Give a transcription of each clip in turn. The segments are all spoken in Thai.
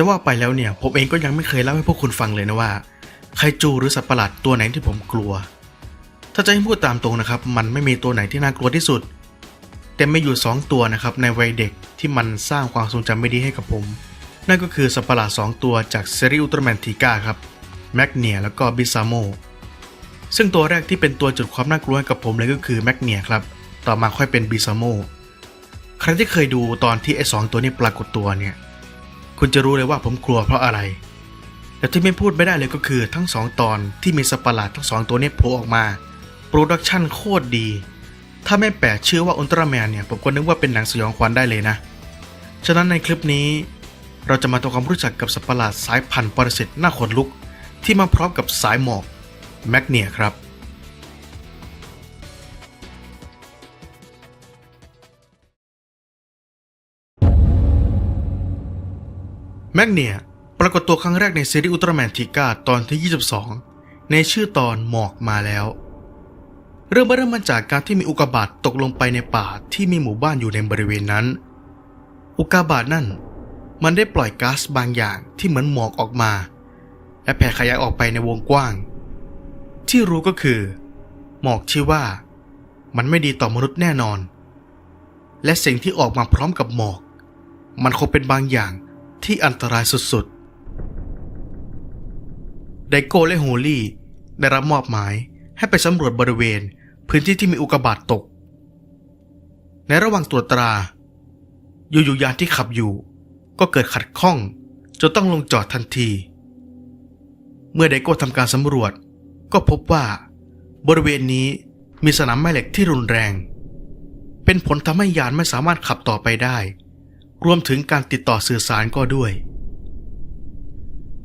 จะว่าไปแล้วเนี่ยผมเองก็ยังไม่เคยเล่าให้พวกคุณฟังเลยนะว่าไคจูหรือสัตว์ประหลาดตัวไหนที่ผมกลัว ถ้าจะให้พูดตามตรงนะครับ มันไม่มีตัวไหนที่น่ากลัวที่สุด แต่ไม่อยู่ 2 ตัวนะครับในวัยเด็กที่มันสร้างความทรงจำไม่ดีให้กับผม นั่นก็คือสัตว์ประหลาด2ตัวจากซีรีส์อุลตร้าแมนทีก้าครับแมกเนียแล้วก็บิซาโมซึ่งตัวแรกที่เป็นตัวจุดความน่ากลัวให้กับผมเลยก็คือแมกเนียครับต่อมาค่อยเป็นบิซาโมใครที่เคยดูตอนที่ไอ้สองตัวนี้ปรากฏตัวเนี่ย คุณจะรู้เลยว่าผมกลัวเพราะอะไร แต่ที่ไม่พูดไม่ได้เลยก็คือทั้งสองตอนที่มีสัตว์ลาดทั้งสองตัวนี้โผล่ออกมา โปรดักชั่นโคตรดี ถ้าไม่แปลกชื่อว่าอุลตร้าแมนเนี่ย ผมก็นึกว่าเป็นหนังสยองขวัญได้เลยนะ ฉะนั้นในคลิปนี้ เราจะมาทำความรู้จักกับสัตว์ลาดสายพันธุ์ปรสิตหน้าขนลุก ที่มาพร้อมกับสายหมอกแมกเนียครับ แมกเนียปรากฏตัวครั้งแรกในซีรีส์อุลตร้าแมนทีกาตอนที่ 22 ในชื่อตอนหมอกมาแล้ว เรื่องเริ่มมาจากการที่มีอุกกาบาตตกลงไปในป่าที่มีหมู่บ้านอยู่ในบริเวณนั้น อุกกาบาตนั่น มันได้ปล่อยก๊าซบางอย่างที่เหมือนหมอกออกมา และแผ่ขยายออกไปในวงกว้าง ที่รู้ก็คือ หมอกชื่อว่า มันไม่ดีต่อมนุษย์แน่นอน และสิ่งที่ออกมาพร้อมกับหมอก มันคงเป็นบางอย่าง ที่อันตรายสุดๆ ไดโก้และโฮลี่ได้รับมอบหมายให้ไปสำรวจบริเวณพื้นที่ที่มีอุกกาบาตตก ในระหว่างตรวจตรา อยู่ๆยานที่ขับอยู่ ก็เกิดขัดข้องจนต้องลงจอดทันที เมื่อไดโก้ทำการสำรวจ ก็พบว่า บริเวณนี้มีสนามแม่เหล็กที่รุนแรง เป็นผลทำให้ยานไม่สามารถขับต่อไปได้ รวมถึงการติดต่อสื่อสารก็ด้วย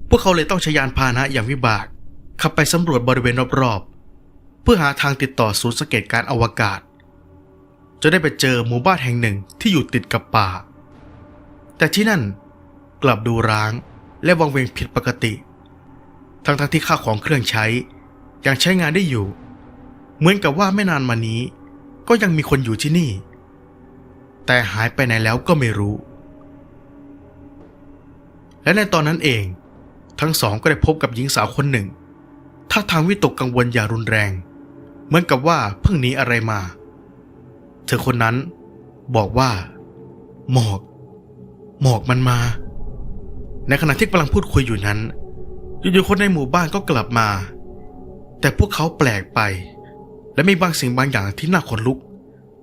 พวกเขาเลยต้องใช้ยานพาหนะอย่างวิบาก ขับไปสำรวจบริเวณรอบๆ เพื่อหาทางติดต่อศูนย์สังเกตการอวกาศ จะได้ไปเจอหมู่บ้านแห่งหนึ่งที่อยู่ติดกับป่า แต่ที่นั่นกลับดูร้างและวังเวงผิดปกติ ทั้งๆที่ข้าวของเครื่องใช้ยังใช้งานได้อยู่ เหมือนกับว่าไม่นานมานี้ ก็ยังมีคนอยู่ที่นี่ แต่หายไปไหนแล้วก็ไม่รู้ และในตอนนั้นเอง ทั้งสองก็ได้พบกับหญิงสาวคนหนึ่งท่าทางวิตกกังวลอย่างรุนแรง เหมือนกับว่าเพิ่งหนีอะไรมา เธอคนนั้นบอกว่า หมอก หมอกมันมา ในขณะที่กำลังพูดคุยอยู่นั้นอยู่ๆคนในหมู่บ้านก็กลับมา แต่พวกเขาแปลกไป และมีบางสิ่งบางอย่างที่น่าขนลุก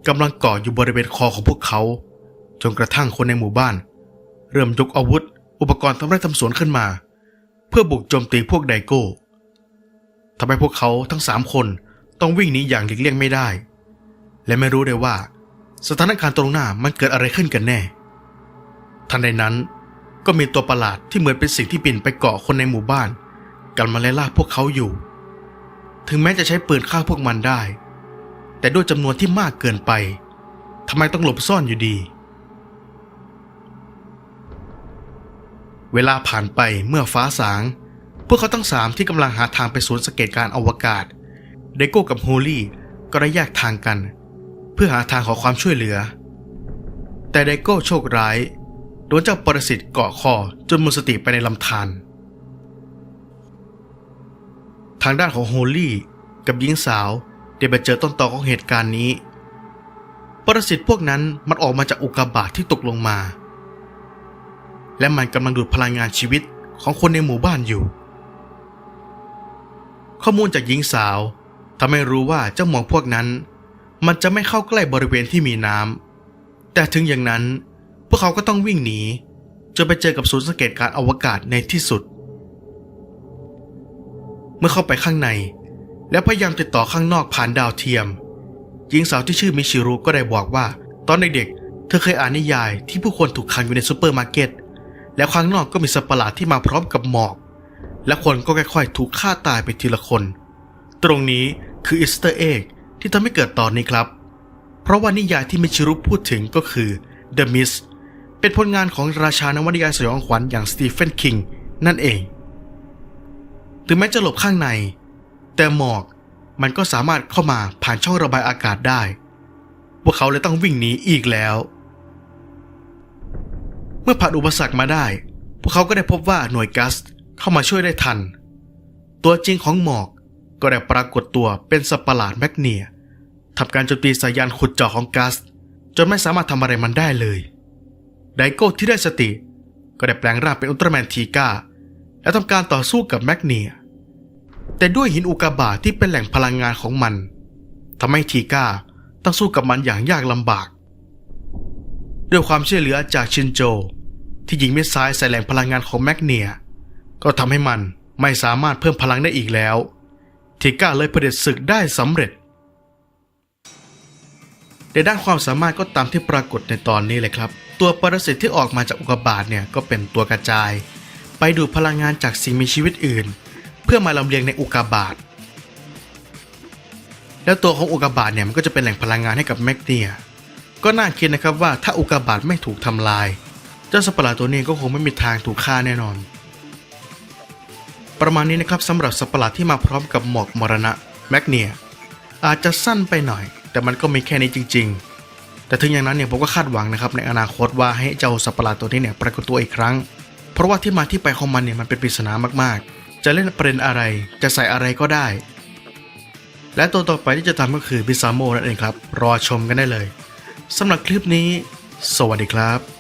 กำลังเกาะอยู่บริเวณคอของพวกเขา จนกระทั่งคนในหมู่บ้าน เริ่มยกอาวุธ อุปกรณ์ทำไร่ทำสวนขึ้นมา เพื่อบุกโจมตีพวกไดโก้ทำให้พวกเขาทั้งสามคนต้องวิ่งหนีอย่างหลีกเลี่ยงไม่ได้ และไม่รู้เลยว่า สถานการณ์ตรงหน้ามันเกิดอะไรขึ้นกันแน่ ทันใดนั้นก็มีตัวประหลาดที่เหมือนเป็นสิ่งที่บินไปเกาะคนในหมู่บ้านกันมาไล่ล่าพวกเขาอยู่ ถึงแม้จะใช้ปืนฆ่าพวกมันได้ แต่ด้วยจำนวนที่มากเกินไปทำไมต้องหลบซ่อนอยู่ดี เวลาผ่านไปเมื่อฟ้าสาง พวกเขาทั้งสามที่กำลังหาทางไปศูนสเกตการณ์อวกาศเดโก้กับโฮลี่ก็ได้แยกทางกัน เพื่อหาทางขอความช่วยเหลือ แต่เดโก้โชคร้ายโดนเจ้าปรสิตเกาะคอจนหมดสติไปในลำธารทางด้านของโฮลี่กับหญิงสาว ได้ไปเจอต้นตอของเหตุการณ์นี้ปรสิตพวกนั้นมันออกมาจากอุกกาบาตที่ตกลงมา และมันกำลังดูดพลังงานชีวิตของคนในหมู่บ้านอยู่ ข้อมูลจากหญิงสาวทำให้รู้ว่าเจ้าหมอกพวกนั้น มันจะไม่เข้าใกล้บริเวณที่มีน้ำแต่ถึงอย่างนั้นพวกเขาก็ต้องวิ่งหนีจนไปเจอกับศูนย์สังเกตการอวกาศในที่สุด เมื่อเข้าไปข้างใน แล้พยายามติดต่อข้างนอกผ่านดาวเทียมหญิงสาวที่ชื่อมิชิรุก็ได้บอกว่า ตอนเด็กๆเธอเคยอ่านนิยายที่ผู้คนถูกขังอยู่ในซูเปอร์มาร์เก็ตแล้วข้างนอกก็มีสัตว์ประหลาดที่มาพร้อมกับหมอก และคนก็ค่อยๆ ถูกฆ่าตายไปทีละคน ตรงนี้คืออิสเตอร์เอ็กที่ทำให้เกิดตอนนี้ครับ เพราะว่านิยายที่มิชิรุพูดถึงก็คือ The Mist เป็นผลงานของราชานวนิยายสยองขวัญอย่างสตีเฟนคิงนั่นเอง ถึงแม้จะหลบข้างใน แต่หมอกมันก็สามารถเข้ามาผ่านช่องระบายอากาศได้ พวกเขาเลยต้องวิ่งหนีอีกแล้ว เมื่อผ่านอุปสรรคมาได้ พวกเขาก็ได้พบว่าหน่วยกัสเข้ามาช่วยได้ทัน ตัวจริงของหมอกก็ได้ปรากฏตัวเป็นสัตว์ประหลาดแมกเนียทำการโจมตีสายยานขุดเจาะของกัส จนไม่สามารถทำอะไรมันได้เลย ไดโก้ที่ได้สติ ก็ได้แปลงร่างเป็นอุลตร้าแมนทีก้าและทำการต่อสู้กับแมกเนีย แต่ด้วยหินอุกกาบาตที่เป็นแหล่งพลังงานของมันทำให้ทีก้าต้องสู้กับมันอย่างยากลำบาก ด้วยความช่วยเหลือจากชินโจ ที่ยิงมิสไซล์ใส่แหล่งพลังงานของแมกเนีย ก็ทำให้มันไม่สามารถเพิ่มพลังได้อีกแล้ว ทีก้าเลยเผด็จศึกได้สำเร็จในด้านความสามารถก็ตามที่ปรากฏในตอนนี้เลยครับ ตัวปรสิตที่ออกมาจากอุกกาบาตเนี่ยก็เป็นตัวกระจาย ไปดูดพลังงานจากสิ่งมีชีวิตอื่น พื่อมาลำเลียงในอุกกาบาตแล้วตัวของอุกกาบาตเนี่ยมันก็จะเป็นแหล่งพลังงานให้กับแมกเนีย ก็น่าคิดนะครับว่าถ้าอุกกาบาตไม่ถูกทำลาย เจ้าสัตว์ตัวนี้ก็คงไม่มีทางถูกฆ่าแน่นอน ประมาณนี้นะครับสำหรับสัตว์ประหลาดที่มาพร้อมกับหมอกมรณะแมกเนีย อาจจะสั้นไปหน่อย แต่มันก็มีแค่นี้จริง ๆ แต่ถึงอย่างนั้นเนี่ยผมก็คาดหวังนะครับในอนาคตว่าให้เจ้าสัตว์ตัวนี้เนี่ยปรากฏตัวอีกครั้ง เพราะว่าที่มาที่ไปของมันเนี่ยมันเป็นปริศนามากๆ จะเล่นประเด็นอะไรจะใส่อะไรก็ได้ และตัวต่อไปที่จะทำก็คือบิซาโมนั่นเองครับ รอชมกันได้เลยสำหรับคลิปนี้ สวัสดีครับ